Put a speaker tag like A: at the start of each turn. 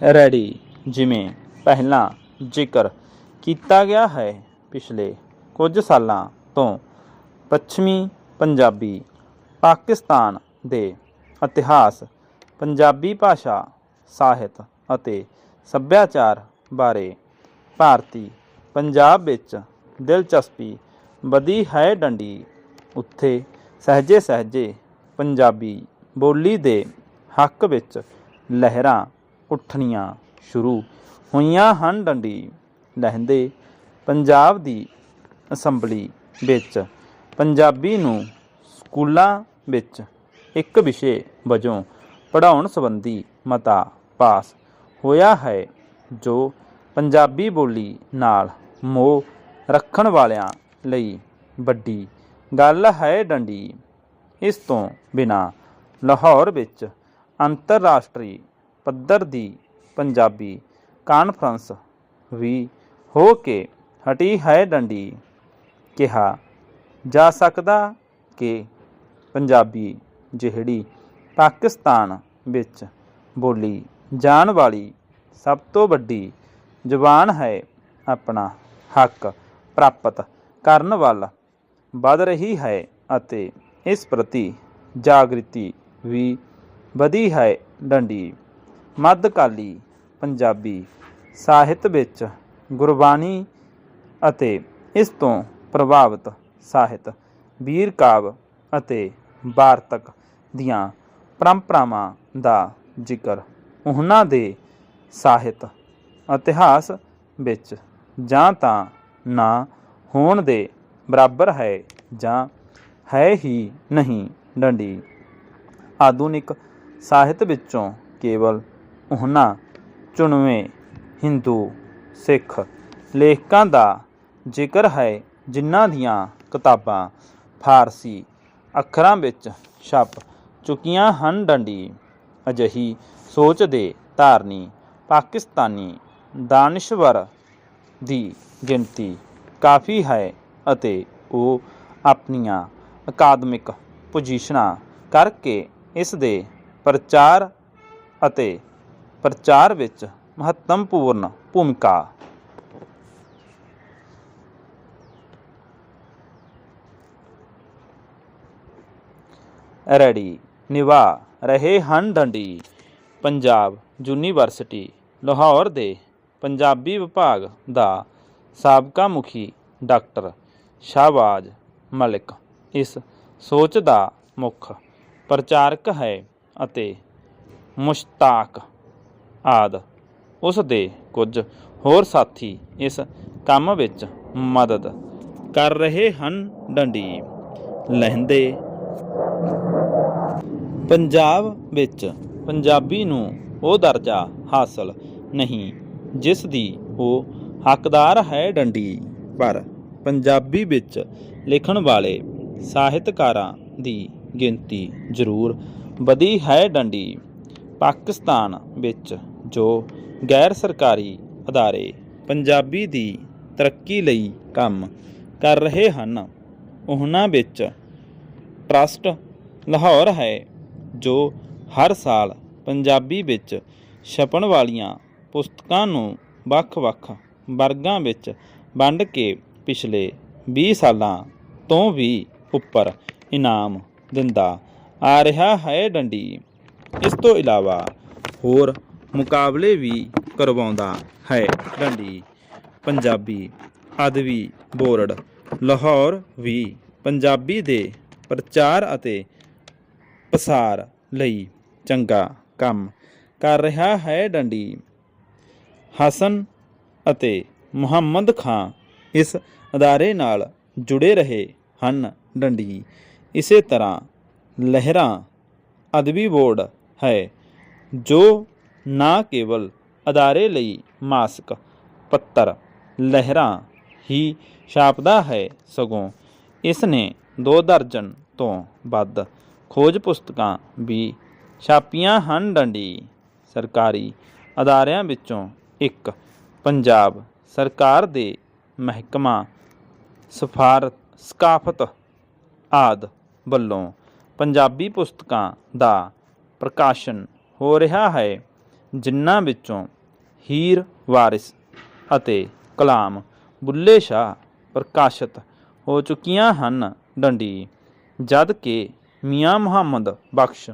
A: Ready, ਜਿਵੇਂ ਪਹਿਲਾਂ ਜ਼ਿਕਰ ਕੀਤਾ ਗਿਆ ਹੈ ਪਿਛਲੇ ਕੁਝ ਸਾਲਾਂ ਤੋਂ, ਪੱਛਮੀ ਪੰਜਾਬੀ ਪਾਕਿਸਤਾਨ ਦੇ ਇਤਿਹਾਸ, ਪੰਜਾਬੀ ਭਾਸ਼ਾ, ਸਾਹਿਤ ਅਤੇ ਸੱਭਿਆਚਾਰ ਬਾਰੇ ਭਾਰਤੀ ਪੰਜਾਬ ਵਿੱਚ ਦਿਲਚਸਪੀ ਵਧੀ ਹੈ ਡੰਡੀ। ਉੱਥੇ ਸਹਜੇ ਸਹਜੇ ਪੰਜਾਬੀ ਬੋਲੀ ਦੇ ਹੱਕ ਵਿੱਚ ਲਹਿਰਾਂ ਉੱਠਣੀਆਂ ਸ਼ੁਰੂ ਹੋਈਆਂ ਹਨ ਡੰਡੀ ਲਹਿੰਦੇ ਪੰਜਾਬ ਦੀ ਅਸੈਂਬਲੀ ਵਿੱਚ। ਪੰਜਾਬੀ ਨੂੰ ਸਕੂਲਾਂ ਵਿੱਚ ਇੱਕ ਵਿਸ਼ੇ ਵਜੋਂ ਪੜ੍ਹਾਉਣ ਸੰਬੰਧੀ ਮਤਾ ਪਾਸ ਹੋਇਆ ਹੈ, ਜੋ ਪੰਜਾਬੀ ਬੋਲੀ ਨਾਲ ਮੋਹ ਰੱਖਣ ਵਾਲਿਆਂ ਲਈ ਵੱਡੀ ਗੱਲ ਹੈ ਡੰਡੀ। ਇਸ ਤੋਂ ਬਿਨਾ ਲਾਹੌਰ ਵਿੱਚ ਅੰਤਰਰਾਸ਼ਟਰੀ ਪੱਧਰ ਦੀ ਪੰਜਾਬੀ ਕਾਨਫਰੰਸ ਵੀ ਹੋ ਕੇ ਹਟੀ ਹੈ ਡੰਡੀ। ਕਿਹਾ ਜਾ ਸਕਦਾ ਕਿ ਪੰਜਾਬੀ ਜਿਹੜੀ ਪਾਕਿਸਤਾਨ ਵਿੱਚ ਬੋਲੀ ਜਾਣ ਵਾਲੀ ਸਭ ਤੋਂ ਵੱਡੀ ਜ਼ੁਬਾਨ ਹੈ, ਆਪਣਾ ਹੱਕ ਪ੍ਰਾਪਤ ਕਰਨ ਵੱਲ ਵੱਧ ਰਹੀ ਹੈ ਅਤੇ ਇਸ ਪ੍ਰਤੀ ਜਾਗ੍ਰਿਤੀ ਵੀ ਵਧੀ ਹੈ ਡੰਡੀ। ਮੱਧਕਾਲੀ ਪੰਜਾਬੀ ਸਾਹਿਤ ਵਿੱਚ ਗੁਰਬਾਣੀ ਅਤੇ ਇਸ ਤੋਂ ਪ੍ਰਭਾਵਿਤ ਸਾਹਿਤ ਵੀਰ ਕਾਵ ਅਤੇ ਵਾਰਤਕ ਦੀਆਂ ਪਰੰਪਰਾਵਾਂ ਦਾ ਜ਼ਿਕਰ ਉਹਨਾਂ ਦੇ ਸਾਹਿਤ ਇਤਿਹਾਸ ਵਿੱਚ ਜਾਂ ਤਾਂ ਨਾ ਹੋਣ ਦੇ ਬਰਾਬਰ ਹੈ ਜਾਂ ਹੈ ਹੀ ਨਹੀਂ ਡੰਡੀ। ਆਧੁਨਿਕ ਸਾਹਿਤ ਵਿੱਚੋਂ ਕੇਵਲ ਉਹਨਾਂ ਚੁਣਵੇਂ ਹਿੰਦੂ ਸਿੱਖ ਲੇਖਕਾਂ ਦਾ ਜ਼ਿਕਰ ਹੈ ਜਿਨ੍ਹਾਂ ਦੀਆਂ ਕਿਤਾਬਾਂ ਫਾਰਸੀ ਅੱਖਰਾਂ ਵਿੱਚ ਛਪ ਚੁੱਕੀਆਂ ਹਨ। ਡੰਡੀ ਅਜਿਹੀ ਸੋਚ ਦੇ ਧਾਰਨੀ ਪਾਕਿਸਤਾਨੀ ਦਾਨਿਸ਼ਵਰ ਦੀ ਗਿਣਤੀ ਕਾਫੀ ਹੈ ਅਤੇ ਉਹ ਆਪਣੀਆਂ ਅਕਾਦਮਿਕ ਪੋਜੀਸ਼ਨਾਂ ਕਰਕੇ ਇਸ ਦੇ ਪ੍ਰਚਾਰ ਅਤੇ ਪ੍ਰਚਾਰ ਵਿੱਚ ਮਹੱਤਵਪੂਰਨ ਭੂਮਿਕਾ। ਰੈਡੀ। ਨਿਭਾ ਰਹੇ ਹਨ ਡੰਡੀ ਪੰਜਾਬ ਯੂਨੀਵਰਸਿਟੀ, ਲਾਹੌਰ ਦੇ ਪੰਜਾਬੀ ਵਿਭਾਗ ਦਾ ਸਾਬਕਾ ਮੁਖੀ ਡਾਕਟਰ ਸ਼ਾਹਬਾਜ਼ ਮਲਿਕ। ਇਸ ਸੋਚ ਦਾ ਮੁੱਖ ਪ੍ਰਚਾਰਕ ਹੈ ਅਤੇ ਮੁਸ਼ਤਾਕ ਆਦ। ਉਸ ਦੇ ਕੁਝ ਹੋਰ ਸਾਥੀ ਇਸ ਕੰਮ ਵਿੱਚ ਮਦਦ ਕਰ ਰਹੇ ਹਨ ਡੰਡੀ। ਲਹਿੰਦੇ। ਪੰਜਾਬ ਵਿੱਚ ਪੰਜਾਬੀ ਨੂੰ ਉਹ ਦਰਜਾ ਹਾਸਲ ਨਹੀਂ, ਜਿਸ ਦੀ ਉਹ ਹੱਕਦਾਰ ਹੈ ਡੰਡੀ। ਪਰ ਪੰਜਾਬੀ ਵਿੱਚ ਲਿਖਣ ਵਾਲੇ ਸਾਹਿਤਕਾਰਾਂ ਦੀ ਗਿਣਤੀ ਜ਼ਰੂਰ ਵਧੀ ਹੈ ਡੰਡੀ। ਪਾਕਿਸਤਾਨ ਵਿੱਚ ਜੋ ਗੈਰ ਸਰਕਾਰੀ ਅਦਾਰੇ ਪੰਜਾਬੀ ਦੀ ਤਰੱਕੀ ਲਈ ਕੰਮ ਕਰ ਰਹੇ ਹਨ, ਉਹਨਾਂ ਵਿੱਚ ਟਰਸਟ ਲਾਹੌਰ ਹੈ, ਜੋ ਹਰ ਸਾਲ ਪੰਜਾਬੀ ਵਿੱਚ ਛਪਣ ਵਾਲੀਆਂ ਪੁਸਤਕਾਂ ਨੂੰ ਵੱਖ-ਵੱਖ ਵਰਗਾਂ ਵਿੱਚ ਵੰਡ ਕੇ ਪਿਛਲੇ 20 ਸਾਲਾਂ ਤੋਂ ਵੀ ਉੱਪਰ ਇਨਾਮ ਦਿੰਦਾ ਆ ਰਿਹਾ ਹੈ ਡੰਡੀ। ਇਸ ਤੋਂ ਇਲਾਵਾ ਹੋਰ ਮੁਕਾਬਲੇ ਵੀ ਕਰਵਾਉਂਦਾ ਹੈ। ਡੰਡੀ, ਪੰਜਾਬੀ ਅਦਬੀ ਬੋਰਡ, ਲਾਹੌਰ ਵੀ ਪੰਜਾਬੀ ਦੇ ਪ੍ਰਚਾਰ ਅਤੇ ਪਸਾਰ ਲਈ ਚੰਗਾ ਕੰਮ ਕਰ ਰਿਹਾ ਹੈ ਡੰਡੀ। ਹਸਨ ਅਤੇ ਮੁਹੰਮਦ ਖਾਂ ਇਸ ਅਦਾਰੇ ਨਾਲ ਜੁੜੇ ਰਹੇ ਹਨ ਡੰਡੀ। ਇਸੇ ਤਰ੍ਹਾਂ ਲਹਿਰਾਂ ਅਦਬੀ ਬੋਰਡ ਹੈ ਜੋ ਨਾ ਕੇਵਲ ਅਦਾਰੇ ਲਈ ਮਾਸਕ, ਪੱਤਰ, ਲਹਿਰਾਂ ਹੀ ਛਾਪਦਾ ਹੈ ਸਗੋਂ ਇਸ ਨੇ ਦੋ ਦਰਜਨ ਤੋਂ ਵੱਧ ਖੋਜ ਪੁਸਤਕਾਂ ਵੀ ਛਾਪੀਆਂ ਹਨ ਡੰਡੀ। ਸਰਕਾਰੀ ਅਦਾਰਿਆਂ ਵਿੱਚੋਂ ਇੱਕ ਪੰਜਾਬ ਸਰਕਾਰ ਦੇ ਮਹਿਕਮਾ ਸਫਾਰਤ, ਸਕਾਫਤ ਆਦ ਵੱਲੋਂ ਪੰਜਾਬੀ ਪੁਸਤਕਾਂ ਦਾ ਪ੍ਰਕਾਸ਼ਨ ਹੋ ਰਿਹਾ ਹੈ। ਜਿਨ੍ਹਾਂ ਵਿੱਚੋਂ ਹੀਰ ਵਾਰਿਸ ਅਤੇ ਕਲਾਮ ਬੁੱਲੇ ਸ਼ਾਹ ਪ੍ਰਕਾਸ਼ਿਤ ਹੋ ਚੁੱਕੀਆਂ ਹਨ। ਡੰਡੀ ਜਦ ਕਿ ਮੀਆਂ ਮੁਹੰਮਦ ਬਖਸ਼